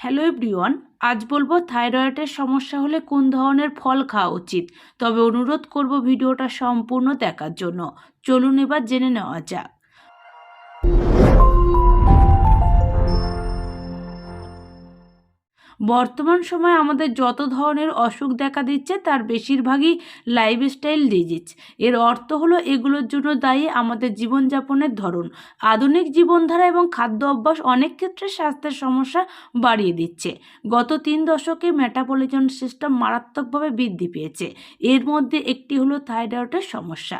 Hello everyone, আজ বলব থাইরয়েডের সমস্যা হলে কোন ধরনের ফল খাওয়া উচিত? তবে অনুরোধ করব ভিডিওটা সম্পূর্ণ দেখার জন্য। চলুন এবার জেনে নেওয়া যাক। বর্তমান সময়ে আমাদের যত ধরনের অসুখ দেখা দিচ্ছে, তার বেশিরভাগই লাইফস্টাইল ডিজিজ এর অর্থ হলো এগুলোর জন্য দায়ী আমাদের জীবনযাপনের ধরন। আধুনিক জীবনধারা এবং খাদ্য অভ্যাস অনেক ক্ষেত্রে স্বাস্থ্যের সমস্যা বাড়িয়ে দিচ্ছে। গত তিন দশকে মেটাবলিজম সিস্টেম মারাত্মকভাবে বৃদ্ধি পেয়েছে। এর মধ্যে একটি হলো থাইরয়েডের সমস্যা।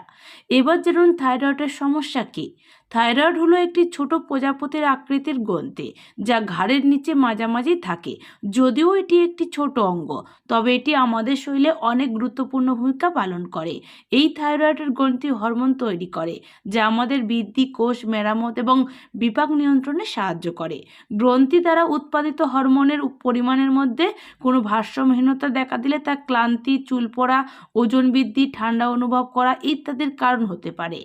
এবার যেমন থাইরয়েডের সমস্যা কী? থাইরয়েড হলো একটি ছোট প্রজাপতির আকৃতির গ্রন্থি যা ঘাড়ের নিচে মাঝামাঝি থাকে। যদিও এটি একটি ছোট অঙ্গ, তবে এটি আমাদের শরীরে অনেক গুরুত্বপূর্ণ ভূমিকা পালন করে। এই থাইরয়েডের গ্রন্থি হরমোন তৈরি করে, যা আমাদের বৃদ্ধি, কোষ মেরামত এবং বিপাক নিয়ন্ত্রণে সাহায্য করে। গ্রন্থি দ্বারা উৎপাদিত হরমোনের পরিমাণের মধ্যে কোনো ভারসাম্যহীনতা দেখা দিলে তা ক্লান্তি চুল পড়া ওজন বৃদ্ধি, ঠান্ডা অনুভব করা ইত্যাদির কারণ হতে পারে।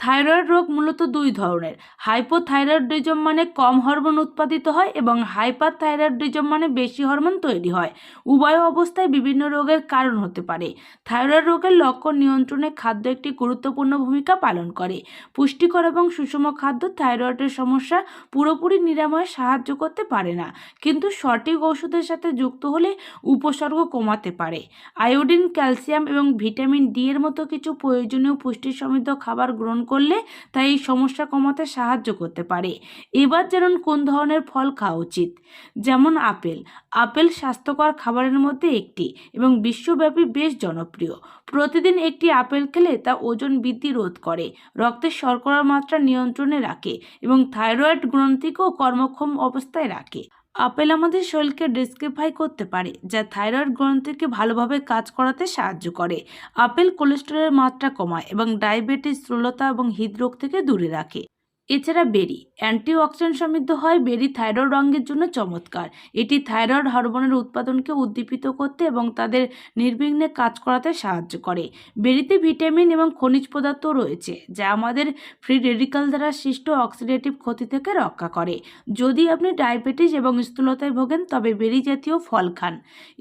থাইরয়েড রোগ মূলত দুই ধরনের। হাইপোথাইরয়েডিজম মানে কম হরমোন উৎপাদিত হয় এবং হাইপার থাইরয়েডিজম মানে বেশি হরমোন তৈরি হয়। উভয় অবস্থায় বিভিন্ন রোগের কারণ হতে পারে। থাইরয়েড রোগের লক্ষণ নিয়ন্ত্রণে খাদ্য একটি গুরুত্বপূর্ণ ভূমিকা পালন করে। পুষ্টিকর এবং সুষম খাদ্য থাইরয়েডের সমস্যা পুরোপুরি নিরাময়ে সাহায্য করতে পারে না, কিন্তু সঠিক ওষুধের সাথে যুক্ত হলে উপসর্গ কমাতে পারে। আয়োডিন, ক্যালসিয়াম এবং ভিটামিন ডি এর মতো কিছু প্রয়োজনীয় পুষ্টি সমৃদ্ধ খাবার গ্রহণ করলে তা এই সমস্যা কমাতে সাহায্য করতে পারে। এবার যেমন কোন ধরনের ফল খাওয়া উচিত। যেমন আপেল। আপেল স্বাস্থ্যকর খাবারের মধ্যে একটি এবং বিশ্বব্যাপী বেশ জনপ্রিয়। প্রতিদিন একটি আপেল খেলে তা ওজন বৃদ্ধি রোধ করে, রক্তের শর্করার মাত্রা নিয়ন্ত্রণে রাখে এবং থাইরয়েড গ্রন্থিকেও কর্মক্ষম অবস্থায় রাখে। আপেল আমাদের শরীরকে ডিসক্রিফাই করতে পারে, যা থাইরয়েড গ্রন্থিকে ভালোভাবে কাজ করাতে সাহায্য করে। আপেল কোলেস্টেরলের মাত্রা কমায় এবং ডায়াবেটিস, স্থূলতা এবং হৃদরোগ থেকে দূরে রাখে। এছাড়া বেরি, অ্যান্টিঅক্সিডেন্ট সমৃদ্ধ হয় বেরি থাইরয়েড রঙের জন্য চমৎকার। এটি থাইরয়েড হরমোনের উৎপাদনকে উদ্দীপিত করতে এবং তাদের নির্বিঘ্নে কাজ করাতে সাহায্য করে। বেরিতে ভিটামিন এবং খনিজ পদার্থ রয়েছে, যা আমাদের ফ্রি রেডিকাল দ্বারা সৃষ্ট অক্সিডেটিভ ক্ষতি থেকে রক্ষা করে। যদি আপনি ডায়াবেটিস এবং স্থূলতায় ভোগেন, তবে বেরি জাতীয় ফল খান।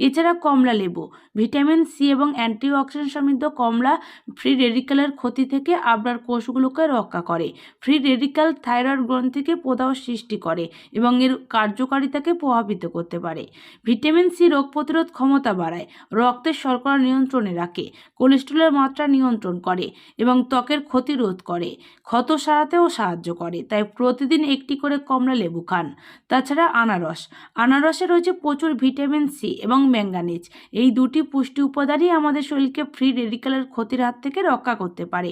এছাড়া কমলা লেবু, ভিটামিন সি এবং অ্যান্টিঅক্সিডেন্ট সমৃদ্ধ কমলা ফ্রি রেডিকালের ক্ষতি থেকে আপনার কোষগুলোকে রক্ষা করে। ফ্রি রেডিকাল থাইরয়েড গ্রন্থিকে প্রদাহ সৃষ্টি করে এবং এর কার্যকারিতাকে প্রভাবিত করতে পারে। ভিটামিন সি রোগ প্রতিরোধ ক্ষমতা বাড়ায় রক্তের শর্করা নিয়ন্ত্রণে রাখে, কোলেস্ট্রলের মাত্রা নিয়ন্ত্রণ করে এবং ত্বকের ক্ষতি রোধ করে, ক্ষত সারাতেও সাহায্য করে, তাই প্রতিদিন একটি করে কমলা লেবু খান। তাছাড়া আনারস, আনারসে রয়েছে প্রচুর ভিটামিন সি এবং ম্যাঙ্গানিজ। এই দুটি পুষ্টি উপাদানই আমাদের শরীরকে ফ্রি রেডিকালের ক্ষতির হাত থেকে রক্ষা করতে পারে।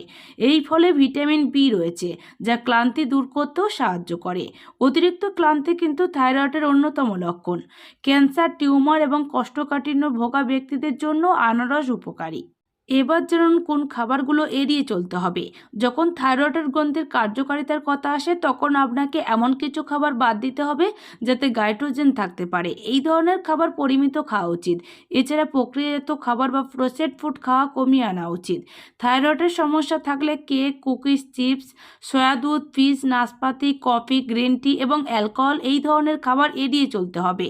এই ফলে ভিটামিন বি রয়েছে, যা ক্লান্তি দূর করতেও সাহায্য করে। অতিরিক্ত ক্লান্তি কিন্তু থাইরয়েডের অন্যতম লক্ষণ। ক্যান্সার, টিউমার এবং কষ্টকাঠিন্য ভোগা ব্যক্তিদের জন্য আনারস উপকারী। এবার যেমন কোন খাবারগুলো এড়িয়ে চলতে হবে। যখন থাইরয়েডের গ্রন্থির কার্যকারিতার কথা আসে, তখন আপনাকে এমন কিছু খাবার বাদ দিতে হবে যাতে গাইট্রোজেন থাকতে পারে। এই ধরনের খাবার পরিমিত খাওয়া উচিত। এছাড়া প্রক্রিয়াজাত খাবার বা প্রসেড ফুড খাওয়া কমিয়ে আনা উচিত। থাইরয়েডের সমস্যা থাকলে কেক, কুকিজ, চিপস, সয়া দুধ ফিস নাশপাতি, কফি, গ্রিন টি এবং অ্যালকোহল এই ধরনের খাবার এড়িয়ে চলতে হবে।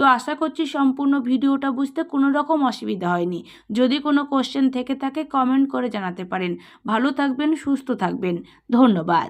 তো আশা করছি সম্পূর্ণ ভিডিওটা বুঝতে কোনো রকম অসুবিধা হয়নি। যদি কোনো কোশ্চেন থেকে থাকে কমেন্ট করে জানাতে পারেন। ভালো থাকবেন, সুস্থ থাকবেন। ধন্যবাদ।